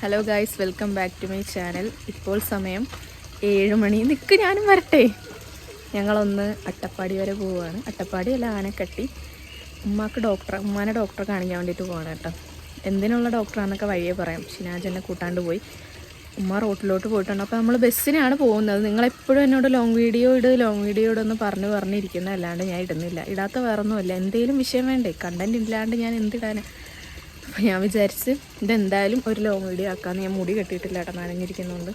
Hello guys welcome back to my channel ഇപ്പോൾ സമയം ഏഴ് മണി. നിൽക്ക് ഞാനും വരട്ടെ. ഞങ്ങളൊന്ന് അട്ടപ്പാടി വരെ പോവുകയാണ് അട്ടപ്പാടി അല്ല ആനക്കട്ടി. ഉമ്മാക്ക് ഡോക്ടർ ഉമ്മാനെ ഡോക്ടറെ കാണിക്കാൻ വേണ്ടിയിട്ട് പോകണം കേട്ടോ. എന്തിനുള്ള ഡോക്ടറാണെന്നൊക്കെ വഴിയെ പറയാം. ഷിനാജ് എന്നെ കൂട്ടാണ്ട് പോയി. ഉമ്മ റോട്ടിലോട്ട് പോയിട്ടുണ്ട്. അപ്പോൾ നമ്മൾ ബസ്സിനാണ് പോകുന്നത്. നിങ്ങളെപ്പോഴും എന്നോട് ലോങ് വീഡിയോ ഇട് ലോങ് വീഡിയോ ഇടുന്ന് പറഞ്ഞ് പറഞ്ഞിരിക്കുന്നതല്ലാണ്ട് ഞാൻ ഇടുന്നില്ല. ഇടാത്ത വേറൊന്നുമില്ല. എന്തെങ്കിലും വിഷയം വേണ്ടേ? കണ്ടന്റ് ഇല്ലാണ്ട് ഞാൻ എന്തിടാനാ? അപ്പോൾ ഞാൻ വിചാരിച്ച് ഇതെന്തായാലും ഒരു ലോങ് വീഡിയോ ആക്കാമെന്ന് ഞാൻ മുടി കെട്ടിയിട്ടില്ല കേട്ടോ നനഞ്ഞിരിക്കുന്നുണ്ട്.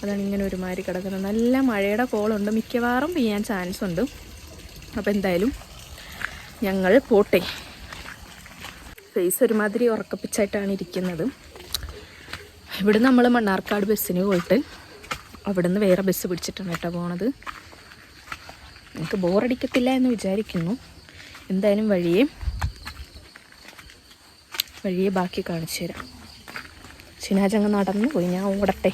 അതാണ് ഇങ്ങനെ ഒരുമാതിരി കിടക്കുന്നത്. നല്ല മഴയുടെ കോളുണ്ട്. മിക്കവാറും പെയ്യാൻ ചാൻസ് ഉണ്ട്. അപ്പോൾ എന്തായാലും ഞങ്ങൾ പോട്ടെ. ഫേസ് ഒരുമാതിരി ഉറക്കപ്പിച്ചായിട്ടാണ് ഇരിക്കുന്നത്. ഇവിടെ നമ്മൾ മണ്ണാർക്കാട് ബസ്സിന് പോയിട്ട് അവിടുന്ന് വേറെ ബസ് പിടിച്ചിട്ടാണ് കേട്ടോ പോണത്. എനിക്ക് ബോറടിക്കത്തില്ല എന്ന് വിചാരിക്കുന്നു. എന്തായാലും വഴിയേ വഴിയെ ബാക്കി കാണിച്ചു തരാം. ഷിനാജ് അങ്ങ് നടന്നു പോയി. ഞാൻ ഓടട്ടെ.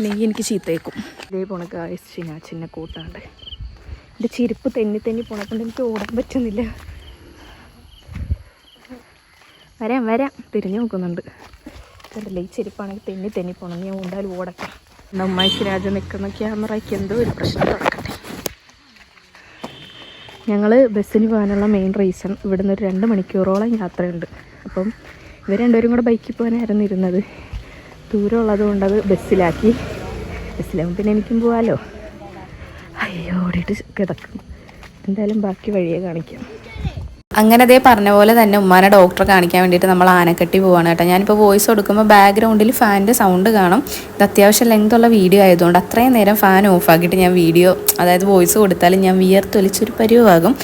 നെയ്യ് എനിക്ക് ചീത്തയേക്കും. ഇതേ പോണ ഗായസ് ഷിനാജിനെ കൂട്ടാണ്ട് എന്റെ ചിരിപ്പ് തെന്നി തെന്നി പുണക്കൊണ്ട് എനിക്ക് ഓടാൻ പറ്റുന്നില്ല. വരാം വരാം. തിരിഞ്ഞു നോക്കുന്നുണ്ട്. കണ്ടില്ല ഈ ചെരുപ്പാണെങ്കിൽ തെന്നി തെന്നി പോണം. ഞാൻ എന്തായാലും ഓടട്ടെ. എന്റെ ശിരാജ നിൽക്കുന്ന ക്യാമറയ്ക്ക് എന്തോ ഒരു പ്രശ്നം തുറക്കട്ടെ ഞങ്ങൾ ബസ്സിന് പോകാനുള്ള മെയിൻ റീസൺ ഇവിടുന്ന് ഒരു രണ്ട് മണിക്കൂറോളം യാത്രയുണ്ട്. അപ്പം ഇവർ രണ്ടുപേരും കൂടെ ബൈക്കിൽ പോകാനായിരുന്നു ഇരുന്നത്. ദൂരമുള്ളത് കൊണ്ടത് ബസ്സിലാക്കി. ബസ്സിലാകുമ്പോൾ പിന്നെ എനിക്കും പോകാമല്ലോ അയ്യോ ഓടിയിട്ട് കിടക്കും. എന്തായാലും ബാക്കി വഴിയെ കാണിക്കാം. അങ്ങനെ അതേ പറഞ്ഞ പോലെ തന്നെ ഉമ്മാനെ ഡോക്ടറെ കാണിക്കാൻ വേണ്ടിയിട്ട് നമ്മൾ ആനക്കെട്ടി പോവാണ് കേട്ടോ. ഞാനിപ്പോൾ വോയിസ് കൊടുക്കുമ്പോൾ ബാക്ക്ഗ്രൗണ്ടിൽ ഫാനിന്റെ സൗണ്ട് കാണും. ഇത് അത്യാവശ്യം ലെങ്ത് ഉള്ള വീഡിയോ ആയതുകൊണ്ട് അത്രയും നേരം ഫാൻ ഓഫാക്കിയിട്ട് ഞാൻ വീഡിയോ അതായത് വോയിസ് കൊടുത്താൽ ഞാൻ വിയർത്തൊലിച്ചൊരു പരിവാകും.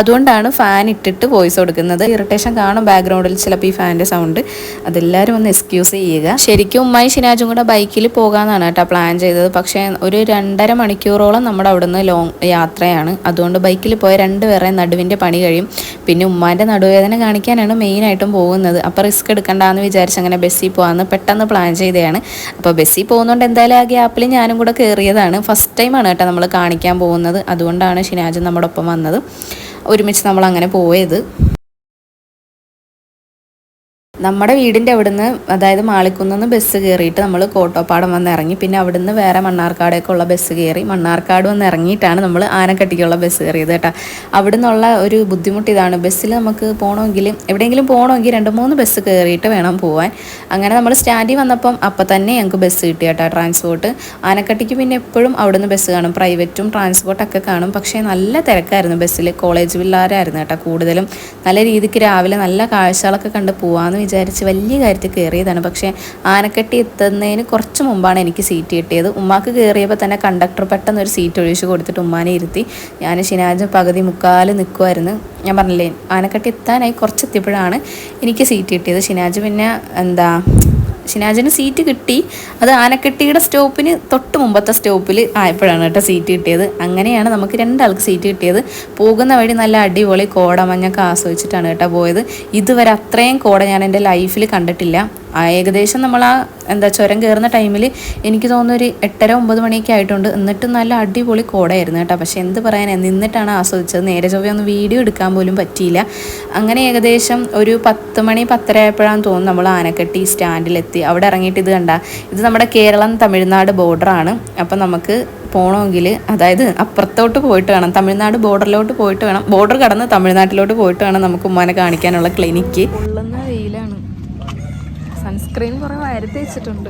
അതുകൊണ്ടാണ് ഫാൻ ഇട്ടിട്ട് വോയിസ് കൊടുക്കുന്നത്. ഇറിറ്റേഷൻ കാണും ബാക്ക്ഗ്രൗണ്ടിൽ ചിലപ്പോൾ ഈ ഫാനിന്റെ സൗണ്ട് അതെല്ലാവരും ഒന്ന് എക്സ്ക്യൂസ് ചെയ്യുക. ശരിക്കും ഉമ്മായി ഷിനാജും കൂടെ ബൈക്കിൽ പോകാമെന്നാണ് കേട്ടോ പ്ലാൻ ചെയ്തത്. പക്ഷേ ഒരു രണ്ടര മണിക്കൂറോളം നമ്മുടെ അവിടുന്ന് ലോങ് യാത്രയാണ്. അതുകൊണ്ട് ബൈക്കിൽ പോയ രണ്ട് രണ്ടുപേരെ നടുവിന്റെ പണി കഴിയും. പിന്നെ ഉമ്മാന്റെ നടുവേദന കാണിക്കാനാണ് മെയിനായിട്ടും പോകുന്നത്. അപ്പോൾ റിസ്ക് എടുക്കണ്ടെന്ന് വിചാരിച്ച് അങ്ങനെ ബസ്സിൽ പോകാമെന്ന് പെട്ടെന്ന് പ്ലാൻ ചെയ്തതാണ്. അപ്പോൾ ബസ്സിൽ പോകുന്നതുകൊണ്ട് എന്തായാലും ആ ഗ്യാപ്പിൽ ഞാനും കൂടെ കയറിയതാണ് ഫസ്റ്റ് ടൈമാണ് കേട്ടോ നമ്മൾ കാണിക്കാൻ പോകുന്നത്. അതുകൊണ്ടാണ് ഷിനാജ് നമ്മുടെ ഒപ്പം വന്നത്. ഒരുമിച്ച് നമ്മൾ അങ്ങനെ പോയത്. നമ്മുടെ വീടിന്റെ അവിടുന്ന് അതായത് മാളിക്കുന്ന് ബസ് കയറിയിട്ട് നമ്മൾ കോട്ടോപ്പാടം വന്ന് ഇറങ്ങി. പിന്നെ അവിടുന്ന് വേറെ മണ്ണാർക്കാടേക്കുള്ള ബസ് കയറി മണ്ണാർക്കാട് വന്ന് ഇറങ്ങിയിട്ടാണ് നമ്മൾ ആനക്കട്ടിക്കുള്ള ബസ് കയറിയത് കേട്ടോ. അവിടെ നിന്നുള്ള ഒരു ബുദ്ധിമുട്ട് ഇതാണ്. ബസ്സിൽ നമുക്ക് പോകണമെങ്കിൽ എവിടെയെങ്കിലും പോകണമെങ്കിൽ രണ്ട് മൂന്ന് ബസ് കയറിയിട്ട് വേണം പോകാൻ അങ്ങനെ നമ്മൾ സ്റ്റാൻഡിൽ വന്നപ്പം അപ്പം തന്നെ ഞങ്ങൾക്ക് ബസ് കിട്ടി കേട്ടോ ട്രാൻസ്പോർട്ട് ആനക്കട്ടിക്ക് പിന്നെ എപ്പോഴും അവിടുന്ന് ബസ് കാണും. പ്രൈവറ്റും ട്രാൻസ്പോർട്ടൊക്കെ കാണും. പക്ഷേ നല്ല തിരക്കായിരുന്നു ബസ്സിൽ കോളേജ് പിള്ളേരായിരുന്നു കേട്ടോ കൂടുതലും. നല്ല രീതിക്ക് രാവിലെ നല്ല കാഴ്ചകളൊക്കെ കണ്ട് പോകാമെന്ന് വിചാരിച്ച് വലിയ കാര്യത്തിൽ കയറിയതാണ്. പക്ഷേ ആനക്കെട്ടി എത്തുന്നതിന് കുറച്ച് മുമ്പാണ് എനിക്ക് സീറ്റ് കിട്ടിയത്. ഉമ്മാക്ക് കയറിയപ്പോൾ തന്നെ കണ്ടക്ടർ പെട്ടെന്ന് ഒരു സീറ്റ് ഒഴിച്ച് കൊടുത്തിട്ട് ഉമ്മാനെ ഇരുത്തി. ഞാൻ ശനിയാഴ്ച പകുതി മുക്കാൽ നിൽക്കുമായിരുന്നു ഞാൻ പറഞ്ഞില്ലേ ആനക്കെട്ടി എത്താനായി കുറച്ചെത്തിയപ്പോഴാണ് എനിക്ക് സീറ്റ് കിട്ടിയത്. ശനിയാഴ്ച പിന്നെ എന്താ ഷിനാജിന് സീറ്റ് കിട്ടി. അത് ആനക്കെട്ടിയുടെ സ്റ്റോപ്പിന് തൊട്ട് മുമ്പത്തെ സ്റ്റോപ്പിൽ ആയപ്പോഴാണ് കേട്ടോ സീറ്റ് കിട്ടിയത്. അങ്ങനെയാണ് നമുക്ക് രണ്ടാൾക്ക് സീറ്റ് കിട്ടിയത്. പോകുന്ന വഴി നല്ല അടിപൊളി കോടമഞ്ഞൊക്കെ ആസ്വദിച്ചിട്ടാണ് കേട്ടോ പോയത്. ഇതുവരെ അത്രയും കോട ഞാൻ എന്റെ ലൈഫിൽ കണ്ടിട്ടില്ല. ഏകദേശം നമ്മൾ ആ എന്താ ചുരം കയറുന്ന ടൈമിൽ എനിക്ക് തോന്നുന്നു ഒരു എട്ടര ഒമ്പത് മണിയൊക്കെ ആയിട്ടുണ്ട്. എന്നിട്ട് നല്ല അടിപൊളി കോടയായിരുന്നു കേട്ടോ. പക്ഷേ എന്ത് പറയാൻ നിന്നിട്ടാണ് ആസ്വദിച്ചത്. നേരെ ചൊവ്വ ഒന്ന് വീഡിയോ എടുക്കാൻ പോലും പറ്റിയില്ല. അങ്ങനെ ഏകദേശം ഒരു പത്ത് മണി പത്തര ആയപ്പോഴാണ് തോന്നുന്നു നമ്മൾ ആനക്കെട്ടി സ്റ്റാൻഡിലെത്തി. അവിടെ ഇറങ്ങിയിട്ട് ഇത് കണ്ട ഇത് നമ്മുടെ കേരളം തമിഴ്നാട് ബോർഡറാണ് അപ്പം നമുക്ക് പോകണമെങ്കിൽ അതായത് അപ്പുറത്തോട്ട് പോയിട്ട് വേണം തമിഴ്നാട് ബോർഡറിലോട്ട് പോയിട്ട് വേണം ബോർഡർ കടന്ന് തമിഴ്നാട്ടിലോട്ട് പോയിട്ട് വേണം നമുക്ക് ഉമ്മാനെ കാണിക്കാനുള്ള ക്ലിനിക്ക് സൺസ്ക്രീൻ കുറേ വരത്തി വെച്ചിട്ടുണ്ട്.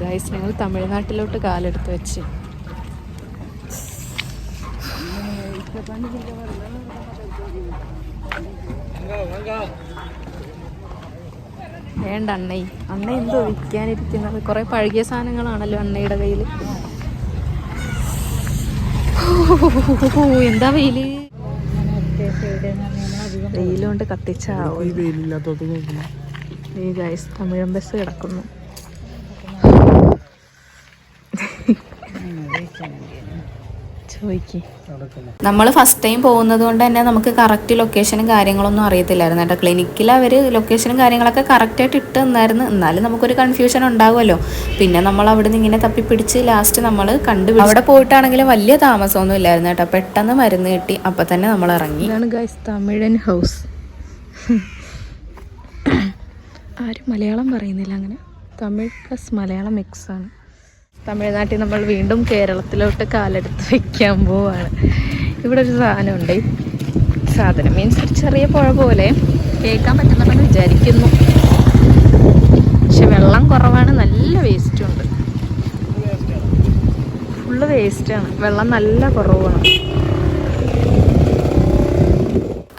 ഗൈസ് ഞങ്ങൾ തമിഴ്നാട്ടിലോട്ട് കാലെടുത്ത് വെച്ച്. വേണ്ട അണ്ണേ. അണ്ണ എന്തോ വിൽക്കാനിരിക്കുന്നത്. കുറെ പഴകിയ സാധനങ്ങളാണല്ലോ അണ്ണയുടെ കയ്യിൽ എന്താ വെയിൽ? വെയിലുകൊണ്ട് കത്തിച്ചാ നീ ഗൈസ് തമിഴം ബസ് കിടക്കുന്നു. നമ്മൾ ഫസ്റ്റ് ടൈം പോകുന്നത് കൊണ്ട് തന്നെ നമുക്ക് കറക്റ്റ് ലൊക്കേഷനും കാര്യങ്ങളൊന്നും അറിയത്തില്ലായിരുന്നു കേട്ടോ. ക്ലിനിക്കിൽ അവർ ലൊക്കേഷനും കാര്യങ്ങളൊക്കെ കറക്റ്റായിട്ട് ഇട്ട് തന്നായിരുന്നു. എന്നാലും നമുക്കൊരു കൺഫ്യൂഷൻ ഉണ്ടാകുമല്ലോ പിന്നെ നമ്മൾ അവിടെ നിന്ന് ഇങ്ങനെ തപ്പിപ്പിടിച്ച് ലാസ്റ്റ് നമ്മൾ കണ്ടു അവിടെ പോയിട്ടാണെങ്കിലും വലിയ താമസമൊന്നും ഇല്ലായിരുന്നു കേട്ടോ. പെട്ടെന്ന് മരുന്ന് കിട്ടി. അപ്പം തന്നെ നമ്മൾ ഇറങ്ങി. തമിഴൻ ഹൗസ് ആരും മലയാളം പറയുന്നില്ല അങ്ങനെ. തമിഴ് പ്ലസ് മലയാളം മിക്സാണ് തമിഴ്നാട്ടിൽ നമ്മൾ വീണ്ടും കേരളത്തിലോട്ട് കാലെടുത്ത് വയ്ക്കാൻ പോവാണ്. ഇവിടെ ഒരു സാധനമുണ്ട്. സാധനം മീൻസ് ഒരു ചെറിയ പുഴ പോലെ. കേൾക്കാൻ പറ്റുന്നുണ്ടെന്ന് വിചാരിക്കുന്നു. പക്ഷെ വെള്ളം കുറവാണ്. നല്ല വേസ്റ്റുണ്ട് ഫുള്ള് വേസ്റ്റാണ് വെള്ളം നല്ല കുറവാണ്.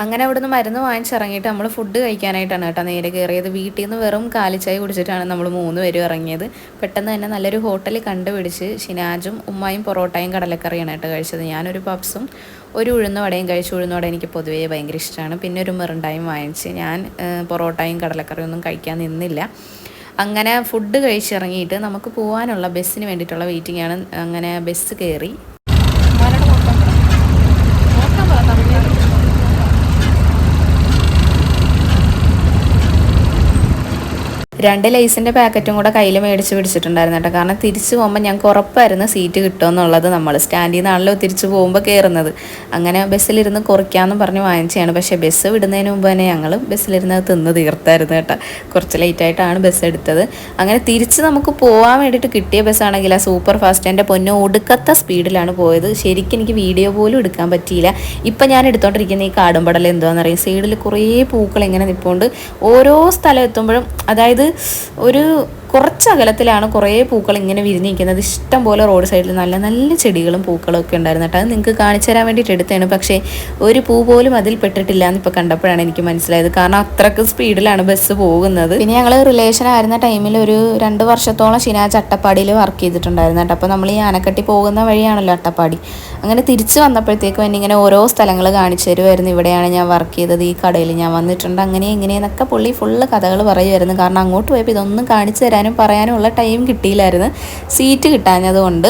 അങ്ങനെ അവിടുന്ന് മരുന്ന് വാങ്ങിച്ചിറങ്ങിയിട്ട് നമ്മൾ ഫുഡ് കഴിക്കാനായിട്ടാണ് കേട്ടോ നേരെ കയറിയത് വീട്ടിൽ നിന്ന് വെറും കാലിച്ചായി കുടിച്ചിട്ടാണ് നമ്മൾ മൂന്ന് പേരും ഇറങ്ങിയത്. പെട്ടെന്ന് തന്നെ നല്ലൊരു ഹോട്ടൽ കണ്ടുപിടിച്ച് ഷിനാജും ഉമ്മായും പൊറോട്ടയും കടലക്കറിയാണ് കേട്ടോ കഴിച്ചത്. ഞാനൊരു പപ്സും ഒരു ഉഴുന്നുവടയും കഴിച്ചു. ഉഴുന്നുവട എനിക്ക് പൊതുവേ ഭയങ്കര ഇഷ്ടമാണ് പിന്നെ ഒരു മെറുണ്ടായും വാങ്ങിച്ച്. ഞാൻ പൊറോട്ടയും കടലക്കറിയും ഒന്നും കഴിക്കാൻ നിന്നില്ല. അങ്ങനെ ഫുഡ് കഴിച്ചിറങ്ങിയിട്ട് നമുക്ക് പോകാനുള്ള ബസ്സിന് വേണ്ടിയിട്ടുള്ള വെയിറ്റിംഗ് ആണ്. അങ്ങനെ ബസ് കയറി രണ്ട് ലേസിന്റെ പാക്കറ്റും കൂടെ കയ്യിൽ മേടിച്ച് പിടിച്ചിട്ടുണ്ടായിരുന്നു കേട്ടോ. കാരണം തിരിച്ചു പോകുമ്പോൾ ഞങ്ങൾക്ക് ഉറപ്പായിരുന്നു സീറ്റ് കിട്ടുമെന്നുള്ളത് നമ്മൾ സ്റ്റാൻഡിൽ നിന്നാണല്ലോ തിരിച്ച് പോകുമ്പോൾ കയറുന്നത് അങ്ങനെ ബസ്സിലിരുന്ന് കുറയ്ക്കാമെന്ന് പറഞ്ഞ് വാങ്ങിച്ചതാണ്. പക്ഷേ ബസ് വിടുന്നതിന് മുമ്പ് തന്നെ ഞങ്ങൾ ബസ്സിലിരുന്ന് തിന്ന് തീർത്തായിരുന്നു കേട്ടോ. കുറച്ച് ലേറ്റായിട്ടാണ് ബസ് എടുത്തത്. അങ്ങനെ തിരിച്ച് നമുക്ക് പോകാൻ വേണ്ടിയിട്ട് കിട്ടിയ ബസ്സാണെങ്കിൽ ആ സൂപ്പർ ഫാസ്റ്റ് എന്റെ പൊന്നു ഒടുക്കത്ത സ്പീഡിലാണ് പോയത്. ശരിക്കും എനിക്ക് വീഡിയോ പോലും എടുക്കാൻ പറ്റിയില്ല. ഇപ്പം ഞാൻ എടുത്തോണ്ടിരിക്കുന്ന ഈ കാടുംപടൽ എന്താണെന്നറിയാം സൈഡിൽ കുറേ പൂക്കൾ ഇങ്ങനെ നിൽപ്പുണ്ട് ഓരോ സ്ഥലം എത്തുമ്പോഴും അതായത് ഒരു കുറച്ച് അകലത്തിലാണ് കുറേ പൂക്കൾ ഇങ്ങനെ വിരിഞ്ഞിരിക്കുന്നത്. ഇഷ്ടം പോലെ റോഡ് സൈഡിൽ നല്ല നല്ല ചെടികളും പൂക്കളും ഒക്കെ ഉണ്ടായിരുന്നു കേട്ടോ. അത് നിങ്ങൾക്ക് കാണിച്ചു തരാൻ വേണ്ടിയിട്ട് എടുത്തതാണ്. പക്ഷേ ഒരു പൂ പോലും അതിൽ പെട്ടിട്ടില്ല എന്ന് ഇപ്പോൾ കണ്ടപ്പോഴാണ് എനിക്ക് മനസ്സിലായത്. കാരണം അത്രയ്ക്ക് സ്പീഡിലാണ് ബസ് പോകുന്നത്. പിന്നെ ഞങ്ങൾ റിലേഷൻ ആയിരുന്ന ടൈമിൽ ഒരു രണ്ട് വർഷത്തോളം ഷിനാജ് അട്ടപ്പാടിയിൽ വർക്ക് ചെയ്തിട്ടുണ്ടായിരുന്നു കേട്ടോ. അപ്പോൾ നമ്മൾ ഈ ആനക്കട്ടി പോകുന്ന വഴിയാണല്ലോ അട്ടപ്പാടി. അങ്ങനെ തിരിച്ച് വന്നപ്പോഴത്തേക്കും എന്നെ ഇങ്ങനെ ഓരോ സ്ഥലങ്ങൾ കാണിച്ചു തരുമായിരുന്നു ഇവിടെയാണ് ഞാൻ വർക്ക് ചെയ്തത് ഈ കടയിൽ ഞാൻ വന്നിട്ടുണ്ട് അങ്ങനെ ഇങ്ങനെയെന്നൊക്കെ പുള്ളി ഫുള്ള് കഥകൾ പറയുമായിരുന്നു കാരണം അങ്ങോട്ട് പോയപ്പോൾ ഇതൊന്നും കാണിച്ചു തരാനും പറയാനും ഉള്ള ടൈം കിട്ടിയില്ലായിരുന്നു. സീറ്റ് കിട്ടാഞ്ഞതുകൊണ്ട്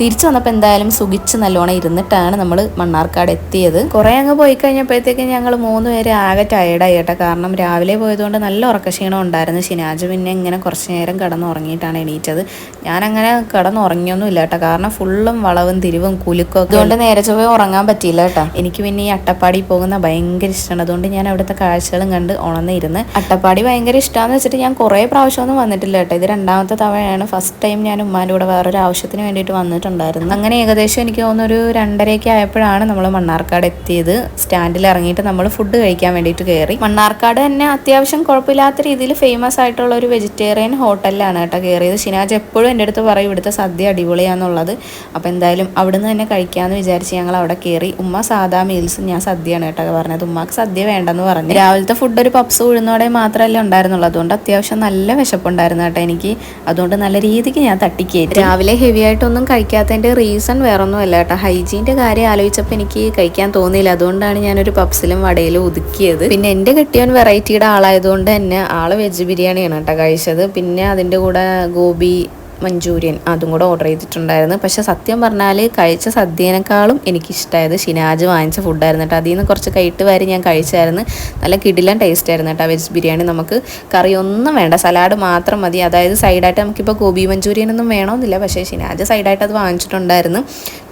തിരിച്ചു വന്നപ്പോൾ എന്തായാലും സുഖിച്ച് നല്ലോണം ഇരുന്നിട്ടാണ് നമ്മൾ മണ്ണാർക്കാട് എത്തിയത്. കുറേ അങ്ങ് പോയി കഴിഞ്ഞപ്പോഴത്തേക്കും ഞങ്ങൾ മൂന്ന് പേര് ആകെ ടയേർഡായി കേട്ടോ. കാരണം രാവിലെ പോയതുകൊണ്ട് നല്ല ഉറക്കക്ഷീണം ഉണ്ടായിരുന്നു. ഷിനാജ് പിന്നെ ഇങ്ങനെ കുറച്ച് നേരം കിടന്നുറങ്ങിയിട്ടാണ് എണീറ്റത്. ഞാനങ്ങനെ കിടന്നുറങ്ങിയൊന്നും ഇല്ല കേട്ടോ. കാരണം ഫുള്ളും വളവും തിരിവും കുലുക്കും അതുകൊണ്ട് നേരെ ചൊവ്വേ ഉറങ്ങാൻ പറ്റിയില്ല കേട്ടോ. എനിക്ക് പിന്നെ ഈ അട്ടപ്പാടി പോകുന്ന ഭയങ്കര ഇഷ്ടമാണ് അതുകൊണ്ട് ഞാൻ അവിടുത്തെ കാഴ്ചകളും കണ്ട് ഉണർന്നിരുന്ന് അട്ടപ്പാടി ഭയങ്കര ഇഷ്ടമാണെന്ന് വെച്ചിട്ട് ഞാൻ കുറേ പ്രാവശ്യമൊന്നും വന്നിട്ടില്ല കേട്ടോ. ഇത് രണ്ടാമത്തെ തവണയാണ്. ഫസ്റ്റ് ടൈം ഞാൻ ഉമ്മാന്റെ കൂടെ വേറൊരു ആവശ്യത്തിന് വേണ്ടിയിട്ട് വന്നിട്ടുണ്ടായിരുന്നു. അങ്ങനെ ഏകദേശം എനിക്ക് തോന്നുന്നു ഒരു രണ്ടരയൊക്കെ ആയപ്പോഴാണ് നമ്മൾ മണ്ണാർക്കാട് എത്തിയത്. സ്റ്റാൻഡിൽ ഇറങ്ങിയിട്ട് നമ്മൾ ഫുഡ് കഴിക്കാൻ വേണ്ടിയിട്ട് കയറി മണ്ണാർക്കാട് തന്നെ അത്യാവശ്യം കുഴപ്പമില്ലാത്ത രീതിയിൽ ഫേമസ് ആയിട്ടുള്ള ഒരു വെജിറ്റേറിയൻ ഹോട്ടലിലാണ് കേട്ടോ കയറിയത് ഷിനാജ് എപ്പോഴും എന്റെ അടുത്ത് പറയും ഇവിടുത്തെ സദ്യ അടിപൊളിയാന്നുള്ളത്. അപ്പോൾ എന്തായാലും അവിടുന്ന് തന്നെ കഴിക്കാമെന്ന് വിചാരിച്ച് ഞങ്ങൾ അവിടെ കയറി ഉമ്മ സാധാ മീൽസ് ഞാൻ സദ്യയാണ് കേട്ടോ പറഞ്ഞത്. ഉമ്മക്ക് സദ്യ വേണ്ടെന്ന് പറഞ്ഞു. രാവിലത്തെ ഫുഡ് ഒരു പപ്സ് ഉഴുന്നോടെ മാത്രമല്ലേ ഉണ്ടായിരുന്നുള്ളൂ. അതുകൊണ്ട് അത്യാവശ്യം നല്ല വിശപ്പുണ്ടായിരുന്നു കേട്ടോ എനിക്ക്. അതുകൊണ്ട് നല്ല രീതിക്ക് ഞാൻ തട്ടിക്കയറ്റി രാവിലെ ഹെവി ആയിട്ടൊന്നും കഴിക്കാത്തതിന്റെ റീസൺ വേറൊന്നുമല്ല കേട്ടോ. ഹൈജീന്റെ കാര്യം ആലോചിച്ചപ്പോൾ എനിക്ക് കഴിക്കാൻ തോന്നിയില്ല. അതുകൊണ്ടാണ് ഞാനൊരു പപ്സിലും വടയിലും ഒതുക്കിയത്. പിന്നെ എന്റെ കെട്ടിയവൻ വെറൈറ്റിയുടെ ആളായതുകൊണ്ട് തന്നെ ആൾ വെജ് ബിരിയാണിയാണ് കേട്ടോ കഴിച്ചത്. പിന്നെ അതിന്റെ കൂടെ ഗോബി മഞ്ചൂരിയൻ അതും കൂടെ ഓർഡർ ചെയ്തിട്ടുണ്ടായിരുന്നു. പക്ഷെ സത്യം പറഞ്ഞാൽ കഴിച്ച സദ്യേനേക്കാളും എനിക്കിഷ്ടമായത് ഷിനാജ് വാങ്ങിച്ച ഫുഡായിരുന്നു കേട്ടോ. അതിൽ നിന്ന് കുറച്ച് കൈട്ട് വാരി ഞാൻ കഴിച്ചായിരുന്നു. നല്ല കിടിലൻ ടേസ്റ്റ് ആയിരുന്നു കേട്ടോ. വെജ് ബിരിയാണി നമുക്ക് കറിയൊന്നും വേണ്ട. സലാഡ് മാത്രം മതി. അതായത് സൈഡായിട്ട് നമുക്കിപ്പോൾ ഗോബി മഞ്ചൂരിയൻ ഒന്നും വേണമെന്നില്ല പക്ഷേ ഷിനാജ് സൈഡായിട്ട് അത് വാങ്ങിച്ചിട്ടുണ്ടായിരുന്നു.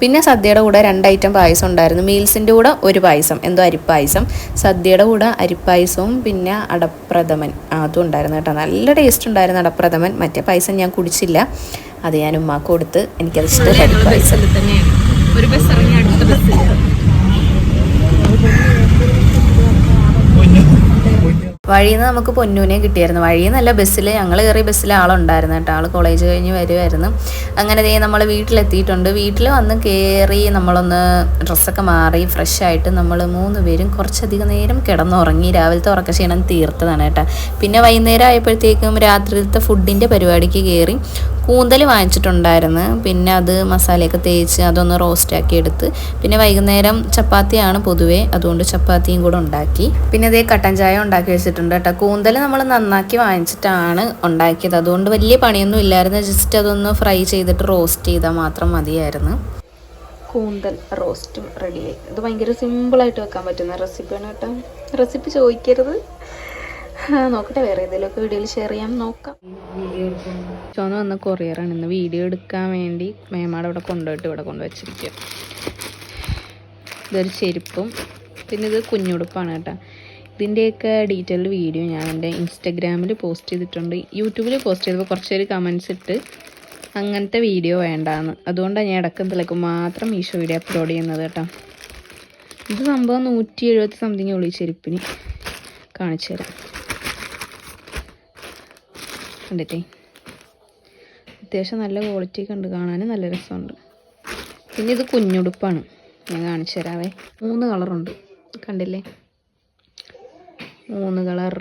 പിന്നെ സദ്യയുടെ കൂടെ രണ്ട് ഐറ്റം പായസം ഉണ്ടായിരുന്നു. മീൽസിന്റെ കൂടെ ഒരു പായസം എന്തോ അരിപ്പായസം. സദ്യയുടെ കൂടെ അരിപ്പായസവും പിന്നെ അടപ്രഥമൻ. അതും ഉണ്ടായിരുന്നു കേട്ടോ. നല്ല ടേസ്റ്റ് ഉണ്ടായിരുന്നു അടപ്രഥമൻ. മറ്റേ പായസം ഞാൻ കുടിച്ചില്ല. അത് ഞാൻ ഉമ്മാക്ക് കൊടുത്ത് എനിക്കത് ഇഷ്ടമായി ഒരു ബസ് ഇറങ്ങി അടുത്ത ബസ് വഴിയിൽ നിന്ന് നമുക്ക് പൊന്നൂനെ കിട്ടിയായിരുന്നു. വഴിയിൽ നിന്നല്ല ബസ്സിൽ ഞങ്ങൾ കയറിയ ബസ്സിൽ ആളുണ്ടായിരുന്നു കേട്ടോ. ആൾ കോളേജ് കഴിഞ്ഞ് വരുമായിരുന്നു അങ്ങനെ ദേ നമ്മൾ വീട്ടിലെത്തിയിട്ടുണ്ട്. വീട്ടിൽ വന്ന് കയറി നമ്മളൊന്ന് ഡ്രസ്സൊക്കെ മാറി ഫ്രഷ് ആയിട്ട് നമ്മൾ മൂന്ന് പേരും കുറച്ചധികം നേരം കിടന്നുറങ്ങി രാവിലത്തെ ഉറക്ക ക്ഷീണം തീർത്തതാണ് കേട്ടോ. പിന്നെ വൈകുന്നേരം ആയപ്പോഴത്തേക്കും രാത്രിയിലത്തെ ഫുഡിന്റെ പരിപാടിക്ക് കയറി കൂന്തൽ വാങ്ങിച്ചിട്ടുണ്ടായിരുന്നു. പിന്നെ അത് മസാലയൊക്കെ തേച്ച് അതൊന്ന് റോസ്റ്റാക്കി എടുത്ത്. പിന്നെ വൈകുന്നേരം ചപ്പാത്തിയാണ് പൊതുവേ. അതുകൊണ്ട് ചപ്പാത്തിയും കൂടെ ഉണ്ടാക്കി. പിന്നെ അതേ കട്ടൻ ചായ ഉണ്ടാക്കി വെച്ചിട്ടുണ്ട് കേട്ടോ. കൂന്തൽ നമ്മൾ നന്നാക്കി വാങ്ങിച്ചിട്ടാണ് ഉണ്ടാക്കിയത്. അതുകൊണ്ട് വലിയ പണിയൊന്നും ഇല്ലായിരുന്നു. ജസ്റ്റ് അതൊന്ന് ഫ്രൈ ചെയ്തിട്ട് റോസ്റ്റ് ചെയ്താൽ മാത്രം മതിയായിരുന്നു. കൂന്തൽ റോസ്റ്റും റെഡിയായി ഇത് ഭയങ്കര സിമ്പിളായിട്ട് വെക്കാൻ പറ്റുന്ന റെസിപ്പിയാണ് കേട്ടോ. റെസിപ്പി ചോദിക്കരുത്. നോക്കട്ടെ വേറെ ഏതെങ്കിലുമൊക്കെ വീഡിയോയിൽ ഷെയർ ചെയ്യാം നോക്കാം. ചോന്ന് വന്ന കൊറിയറാണ് ഇന്ന് വീഡിയോ എടുക്കാൻ വേണ്ടി മേമാടെ ഇവിടെ കൊണ്ടുപോയിട്ട് ഇവിടെ കൊണ്ടുവച്ചിരിക്കുക ഇതൊരു ചെരുപ്പും പിന്നെ ഇത് കുഞ്ഞുടുപ്പാണ് കേട്ടോ. ഇതിന്റെയൊക്കെ ഡീറ്റെയിൽഡ് വീഡിയോ ഞാൻ എന്റെ ഇൻസ്റ്റഗ്രാമിൽ പോസ്റ്റ് ചെയ്തിട്ടുണ്ട്. യൂട്യൂബിൽ പോസ്റ്റ് ചെയ്തപ്പോൾ കുറച്ച് പേര് കമൻസ് ഇട്ട് അങ്ങനത്തെ വീഡിയോ വേണ്ടാന്ന്. അതുകൊണ്ടാണ് ഞാൻ ഇടക്കം തിളക്കും മാത്രം മീഷോ വീഡിയോ അപ്ലോഡ് ചെയ്യുന്നത് കേട്ടോ. ഇത് സംഭവം നൂറ്റി എഴുപത്തി സംതിങ് ഉള്ളി ചെരുപ്പിന്. കാണിച്ചു തരാം. കണ്ടിട്ടേ അത്യാവശ്യം നല്ല ക്വാളിറ്റി ഉണ്ട്. കാണാൻ നല്ല രസമുണ്ട്. പിന്നെ ഇത് കുഞ്ഞുടുപ്പാണ്. ഞാൻ കാണിച്ചു തരാവേ. മൂന്ന് കളറുണ്ട് കണ്ടില്ലേ? മൂന്ന് കളർ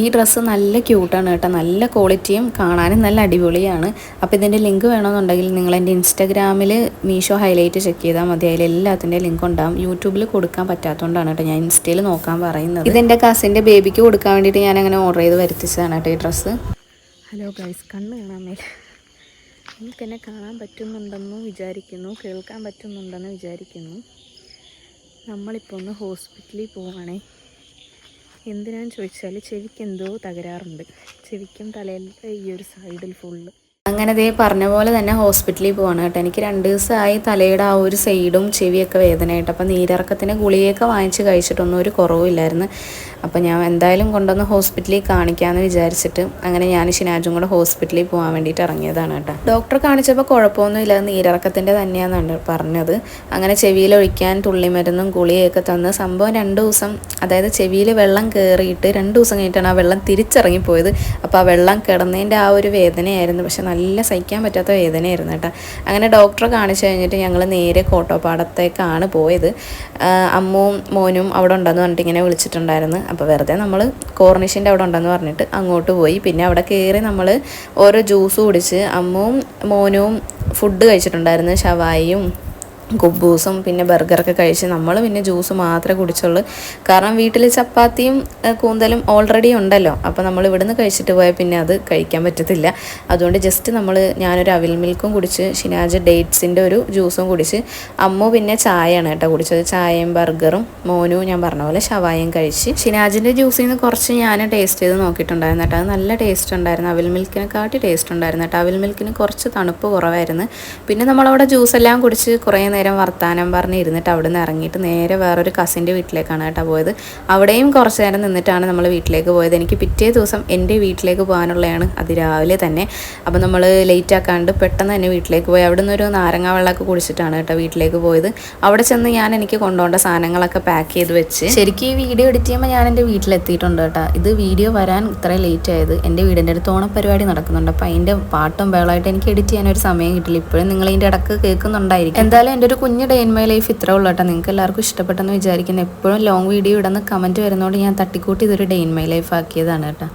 ഈ ഡ്രസ്സ് നല്ല ക്യൂട്ടാണ് കേട്ടോ. നല്ല ക്വാളിറ്റിയും കാണാനും നല്ല അടിപൊളിയാണ്. അപ്പോൾ ഇതിന്റെ ലിങ്ക് വേണമെന്നുണ്ടെങ്കിൽ നിങ്ങൾ എന്റെ ഇൻസ്റ്റാഗ്രാമിൽ മീഷോ ഹൈലൈറ്റ് ചെക്ക് ചെയ്താൽ മതി. അതിൽ എല്ലാത്തിന്റെ ലിങ്ക് ഉണ്ടാവും. യൂട്യൂബിൽ കൊടുക്കാൻ പറ്റാത്തതുകൊണ്ടാണ് കേട്ടോ ഞാൻ ഇൻസ്റ്റയിൽ നോക്കാൻ പറയുന്നത്. ഇതെന്റെ കസിന്റെ ബേബിക്ക് കൊടുക്കാൻ വേണ്ടിയിട്ട് ഞാൻ അങ്ങനെ ഓർഡർ ചെയ്ത് വരുത്തിച്ചതാണ് കേട്ടോ ഈ ഡ്രസ്സ് ഹലോ ഗൈസ് കണ്ണ് കാണാൻ മേല. എന്നെ കാണാൻ പറ്റുന്നുണ്ടെന്ന് വിചാരിക്കുന്നു. കേൾക്കാൻ പറ്റുന്നുണ്ടെന്ന് വിചാരിക്കുന്നു. നമ്മളിപ്പോൾ ഒന്ന് ഹോസ്പിറ്റലിൽ പോവുകയാണേ എന്തിനാന്ന് ചോദിച്ചാൽ ചെവിക്ക് എന്തോ തകരാറുണ്ട്. ചെവിക്കും തലയിൽ ഈ ഒരു സൈഡിൽ ഫുള്ള് അങ്ങനെ ദേ പറഞ്ഞ പോലെ തന്നെ ഹോസ്പിറ്റലിൽ പോവാണ് കേട്ടോ. എനിക്ക് രണ്ട് ദിവസമായി തലയുടെ ആ ഒരു സൈഡും ചെവിയൊക്കെ വേദനയായിട്ട്. അപ്പം നീരിറക്കത്തിന് ഗുളികയൊക്കെ വാങ്ങിച്ച് കഴിച്ചിട്ടൊന്നും ഒരു കുറവില്ലായിരുന്നു അപ്പം ഞാൻ എന്തായാലും കൊണ്ടുവന്ന് ഹോസ്പിറ്റലിൽ കാണിക്കാമെന്ന് വിചാരിച്ചിട്ട് അങ്ങനെ ഞാൻ ഷിനാജും കൂടെ ഹോസ്പിറ്റലിൽ പോകാൻ വേണ്ടിയിട്ട് ഇറങ്ങിയതാണ് കേട്ടോ. ഡോക്ടർ കാണിച്ചപ്പോൾ കുഴപ്പമൊന്നുമില്ല നീരിറക്കത്തിന്റെ തന്നെയാണെന്നാണ് പറഞ്ഞത്. അങ്ങനെ ചെവിയിൽ ഒഴിക്കാൻ തുള്ളിമരുന്നും ഗുളികയൊക്കെ തന്ന് സംഭവം രണ്ട് ദിവസം അതായത് ചെവിയിൽ വെള്ളം കയറിയിട്ട് രണ്ട് ദിവസം കഴിഞ്ഞിട്ടാണ് ആ വെള്ളം തിരിച്ചിറങ്ങിപ്പോയത്. അപ്പോൾ ആ വെള്ളം കിടന്നതിന്റെ ആ ഒരു വേദനയായിരുന്നു. പക്ഷെ നല്ല സഹിക്കാൻ പറ്റാത്ത വേദനയായിരുന്നു കേട്ടോ. അങ്ങനെ ഡോക്ടറെ കാണിച്ചു കഴിഞ്ഞിട്ട് ഞങ്ങൾ നേരെ കോട്ടോപ്പാടത്തേക്കാണ് പോയത്. അമ്മുവും മോനും അവിടെ ഉണ്ടെന്ന് പറഞ്ഞിട്ട് ഇങ്ങനെ വിളിച്ചിട്ടുണ്ടായിരുന്നു. അപ്പോൾ വെറുതെ നമ്മൾ കോർണിഷിന്റെ അവിടെ ഉണ്ടെന്ന് പറഞ്ഞിട്ട് അങ്ങോട്ട് പോയി. പിന്നെ അവിടെ കയറി നമ്മൾ ഓരോ ജ്യൂസ് കുടിച്ച് അമ്മുവും മോനും ഫുഡ് കഴിച്ചിട്ടുണ്ടായിരുന്നു. ഷവായിയും കുബൂസും പിന്നെ ബർഗറൊക്കെ കഴിച്ച് നമ്മൾ പിന്നെ ജ്യൂസ് മാത്രമേ കുടിച്ചുള്ളൂ. കാരണം വീട്ടിൽ ചപ്പാത്തിയും കൂന്തലും ഓൾറെഡി ഉണ്ടല്ലോ. അപ്പോൾ നമ്മൾ ഇവിടുന്ന് കഴിച്ചിട്ട് പോയാൽ പിന്നെ അത് കഴിക്കാൻ പറ്റത്തില്ല. അതുകൊണ്ട് ജസ്റ്റ് നമ്മൾ ഞാനൊരു അവിൽ മിൽക്കും കുടിച്ച് ഷിനാജ് ഡേറ്റ്സിന്റെ ഒരു ജ്യൂസും കുടിച്ച് അമ്മു പിന്നെ ചായയാണ് കേട്ടോ കുടിച്ചത്. ചായയും ബർഗറും മോനും ഞാൻ പറഞ്ഞ പോലെ ഷവായും കഴിച്ച് ഷിനാജിന്റെ ജ്യൂസിൽ നിന്ന് കുറച്ച് ഞാൻ ടേസ്റ്റ് ചെയ്ത് നോക്കിയിട്ടുണ്ടായിരുന്നു കേട്ടോ. അത് നല്ല ടേസ്റ്റ് ഉണ്ടായിരുന്നു. അവിൽ മിൽക്കിനെക്കാട്ടി ടേസ്റ്റ് ഉണ്ടായിരുന്നു കേട്ടോ. അവിൽ മിൽക്കിന് കുറച്ച് തണുപ്പ് കുറവായിരുന്നു. പിന്നെ നമ്മളവിടെ ജ്യൂസ് എല്ലാം കുടിച്ച് കുറേ വർത്താനം പറഞ്ഞ് ഇരുന്നിട്ട് അവിടെ നിന്ന് ഇറങ്ങിയിട്ട് നേരെ വേറൊരു കസിന്റെ വീട്ടിലേക്കാണ് കേട്ടോ പോയത്. അവിടെയും കുറച്ച് നേരം നിന്നിട്ടാണ് നമ്മൾ വീട്ടിലേക്ക് പോയത്. എനിക്ക് പിറ്റേ ദിവസം എന്റെ വീട്ടിലേക്ക് പോകാനുള്ളതാണ്. അത് രാവിലെ തന്നെ. അപ്പോൾ നമ്മൾ ലേറ്റ് ആക്കാണ്ട് പെട്ടെന്ന് തന്നെ വീട്ടിലേക്ക് പോയി. അവിടെ നിന്നൊരു നാരങ്ങ വെള്ളമൊക്കെ കുടിച്ചിട്ടാണ് കേട്ടോ വീട്ടിലേക്ക് പോയത്. അവിടെ ചെന്ന് ഞാൻ എനിക്ക് കൊണ്ടുപോകേണ്ട സാധനങ്ങളൊക്കെ പാക്ക് ചെയ്ത് വെച്ച് ശരിക്കും ഈ വീഡിയോ എഡിറ്റ് ചെയ്യുമ്പോൾ ഞാൻ എന്റെ വീട്ടിലെത്തിയിട്ടുണ്ട് കേട്ടോ. ഇത് വീഡിയോ വരാൻ ഇത്രയും ലേറ്റ് ആയത്. എന്റെ വീടിന്റെ അടുത്ത് ഓണപ്പരിപാടി നടക്കുന്നുണ്ട്. അപ്പോൾ അതിന്റെ പാട്ടും ബഹളമായിട്ട് എനിക്ക് എഡിറ്റ് ചെയ്യാൻ ഒരു സമയം കിട്ടില്ല. ഇപ്പോഴും നിങ്ങൾ ഇതിന്റെ ഇടയ്ക്ക് കേൾക്കുന്നുണ്ടായിരിക്കും. എന്തായാലും എന്റെ ഒരു കുഞ്ഞ് ഡേ ഇൻ മൈ ലൈഫ് ഇത്ര ഉള്ളൂ കേട്ടോ. നിങ്ങൾക്ക് എല്ലാവർക്കും ഇഷ്ടപ്പെട്ടെന്ന് വിചാരിക്കുന്നു. എപ്പോഴും ലോങ് വീഡിയോ ഇടുന്ന കമന്റ് വരുന്നതുകൊണ്ട് ഞാൻ തട്ടിക്കൂട്ടി ഇതൊരു ഡേ ഇൻ മൈ ലൈഫ് ആക്കിയതാണ് കേട്ടോ.